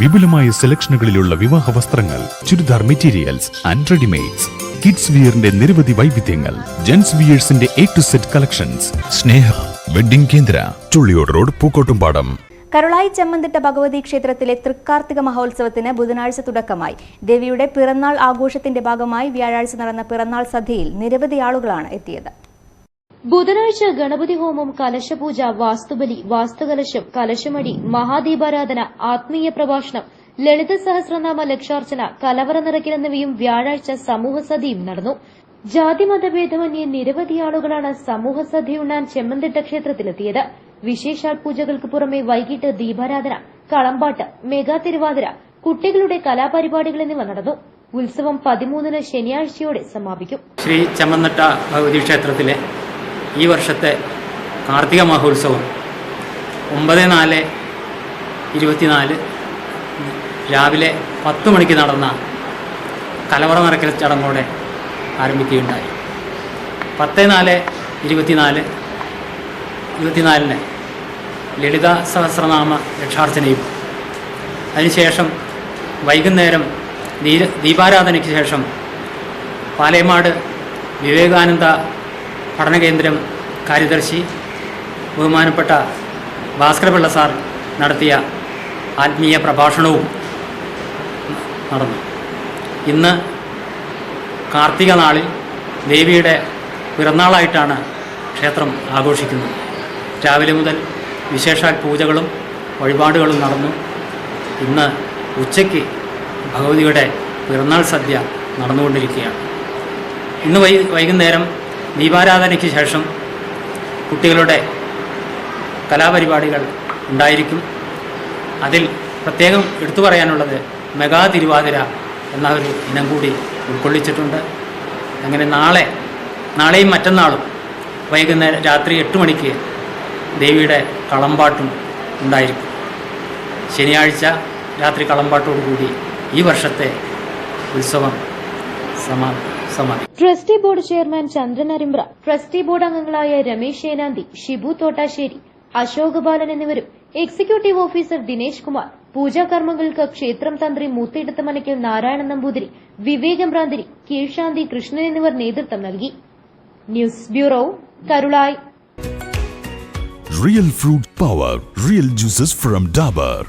വിപുലമായ സെലക്ഷനുകളിലുള്ള വിവാഹ വസ്ത്രങ്ങൾ churidar materials and readymades kids വിയറിന്റെ നിരവധി വൈവിധ്യങ്ങൾ gents വിയേഴ്സിന്റെ A to Z collections Sneha wedding കേന്ദ്ര ചുള്ളിയോട് റോഡ് പൂക്കോട്ടുംപാടം. കരുളായി ചെമ്മന്തിട്ട ഭഗവതി ക്ഷേത്രത്തിലെ തൃക്കാർത്തിക മഹോത്സവത്തിന് ബുധനാഴ്ച തുടക്കമായി. ദേവിയുടെ പിറന്നാൾ ആഘോഷത്തിന്റെ ഭാഗമായി വ്യാഴാഴ്ച നടന്ന പിറന്നാൾ സദ്യയിൽ നിരവധി ആളുകളാണ് എത്തിയത്. ബുധനാഴ്ച ഗണപതി ഹോമം കലശപൂജ വാസ്തുബലി വാസ്തുകലശം കലശമടി മഹാദീപാരാധന ആത്മീയ പ്രഭാഷണം ലളിത സഹസ്രനാമ ലക്ഷാർച്ചന കലവറ നിറയ്ക്കൽ എന്നിവയും വ്യാഴാഴ്ച സമൂഹസദ്യയും നടന്നു. ജാതിമതഭേദമന്യേ നിരവധി ആളുകളാണ് സമൂഹസദ്യ ഉണ്ണാൻ ചെമ്മന്തിട്ട ക്ഷേത്രത്തിലെത്തിയത്. വിശേഷാൽ പൂജകൾക്ക് പുറമെ വൈകിട്ട് ദീപാരാധന കളമ്പാട്ട് മെഗാ തിരുവാതിര കുട്ടികളുടെ കലാപരിപാടികൾ എന്നിവ നടന്നു. ഉത്സവം പതിമൂന്നിന് ശനിയാഴ്ചയോടെ സമാപിക്കും. ശ്രീ ചമ്മന്നട്ട ഭഗവതി ക്ഷേത്രത്തിലെ ഈ വർഷത്തെ കാർത്തിക മഹോത്സവം. ഒമ്പത് നാല് ഇരുപത്തിനാല്. രാവിലെ പത്ത് മണിക്ക് നടന്ന കലവറ നിറക്കൽ ചടങ്ങോടെ ആരംഭിക്കുകയുണ്ടായി. പത്ത് നാല് ഇരുപത്തിനാല്. ഇരുപത്തിനാലിന് ലളിത സഹസ്രനാമ രക്ഷാർച്ചനയും അതിനുശേഷം വൈകുന്നേരം ദീപാരാധനയ്ക്ക് ശേഷം പാലയമാട് വിവേകാനന്ദ പഠനകേന്ദ്രം കാര്യദർശി ബഹുമാനപ്പെട്ട ഭാസ്കരപിള്ള സാർ നടത്തിയ ആത്മീയ പ്രഭാഷണവും നടന്നു. ഇന്ന് കാർത്തിക നാളിൽ ദേവിയുടെ പിറന്നാളായിട്ടാണ് ക്ഷേത്രം ആഘോഷിക്കുന്നത്. രാവിലെ മുതൽ വിശേഷാൽ പൂജകളും വഴിപാടുകളും നടന്നു. ഇന്ന് ഉച്ചയ്ക്ക് ഭഗവതിയുടെ പിറന്നാൾ സദ്യ നടന്നുകൊണ്ടിരിക്കുകയാണ്. ഇന്ന് വൈകുന്നേരം ദീപാരാധനയ്ക്ക് ശേഷം കുട്ടികളുടെ കലാപരിപാടികൾ ഉണ്ടായിരിക്കും. അതിൽ പ്രത്യേകം എടുത്തു പറയാനുള്ളത് മെഗാ തിരുവാതിര എന്ന ഒരു ഇനം കൂടി ഉൾക്കൊള്ളിച്ചിട്ടുണ്ട്. അങ്ങനെ നാളെ നാളെയും മറ്റന്നാളും വൈകുന്നേരം രാത്രി എട്ട് മണിക്ക് ദേവിയുടെ കളമ്പാട്ടും ഉണ്ടായിരിക്കും. ശനിയാഴ്ച രാത്രി കളമ്പാട്ടോടുകൂടി ഈ വർഷത്തെ ഉത്സവം സമാ സമാപിക്കും trustee board chairman Chandran Arimbra trustee board അംഗങ്ങളായ രമേശ് ഏനാന്തി ഷിബു തോട്ടാശ്ശേരി അശോക് ബാലൻ എന്നിവരും എക്സിക്യൂട്ടീവ് ഓഫീസർ ദിനേശ് കുമാർ പൂജാകർമ്മങ്ങൾക്ക് ക്ഷേത്രം തന്ത്രി മൂത്തിയിടത്ത് മനയ്ക്കൽ നാരായണൻ നമ്പൂതിരി വിവേകം ഭ്രാന്തിരി കീഴ്ശാന്തി കൃഷ്ണൻ എന്നിവർ നേതൃത്വം നൽകി. News bureau Karulai. Real fruit power real juices from Dabur